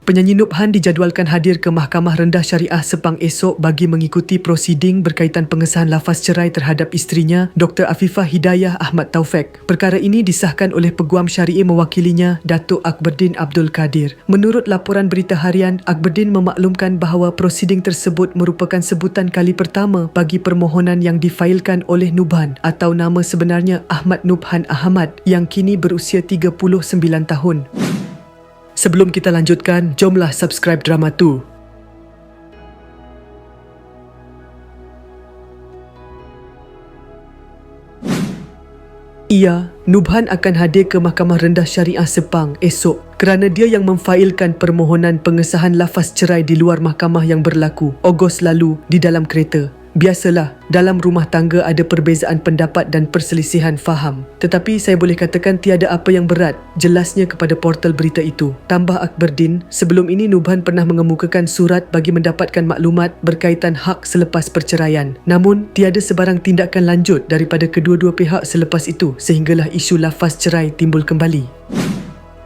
Penyanyi Nubhan dijadualkan hadir ke Mahkamah Rendah Syariah Sepang esok bagi mengikuti prosiding berkaitan pengesahan lafaz cerai terhadap isterinya Dr. Afifah Hidayah Ahmad Taufik. Perkara ini disahkan oleh Peguam Syari'i mewakilinya Datuk Akberdin Abdul Kadir. Menurut laporan berita harian, Akberdin memaklumkan bahawa prosiding tersebut merupakan sebutan kali pertama bagi permohonan yang difailkan oleh Nubhan atau nama sebenarnya Ahmad Nubhan Ahmad yang kini berusia 39 tahun. Sebelum kita lanjutkan, jomlah subscribe drama tu. Ia, Nubhan akan hadir ke Mahkamah Rendah Syariah Sepang esok kerana dia yang memfailkan permohonan pengesahan lafaz cerai di luar mahkamah yang berlaku Ogos lalu di dalam kereta. Biasalah, dalam rumah tangga ada perbezaan pendapat dan perselisihan faham. Tetapi saya boleh katakan tiada apa yang berat, jelasnya kepada portal berita itu. Tambah Akberdin, sebelum ini Nubhan pernah mengemukakan surat bagi mendapatkan maklumat berkaitan hak selepas perceraian. Namun, tiada sebarang tindakan lanjut daripada kedua-dua pihak selepas itu sehinggalah isu lafaz cerai timbul kembali.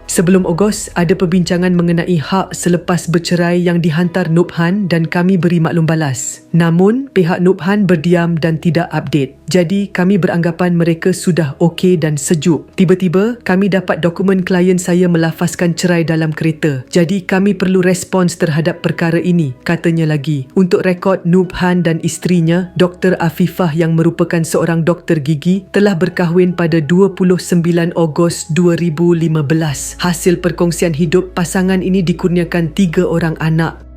Sebelum Ogos, ada perbincangan mengenai hak selepas bercerai yang dihantar Nubhan dan kami beri maklum balas. Namun, pihak Nubhan berdiam dan tidak update. Jadi, kami beranggapan mereka sudah okey dan sejuk. Tiba-tiba, kami dapat dokumen klien saya melafazkan cerai dalam kereta. Jadi, kami perlu respons terhadap perkara ini, katanya lagi. Untuk rekod Nubhan dan isterinya, Dr. Afifah yang merupakan seorang doktor gigi, telah berkahwin pada 29 Ogos 2015. Hasil perkongsian hidup pasangan ini dikurniakan tiga orang anak.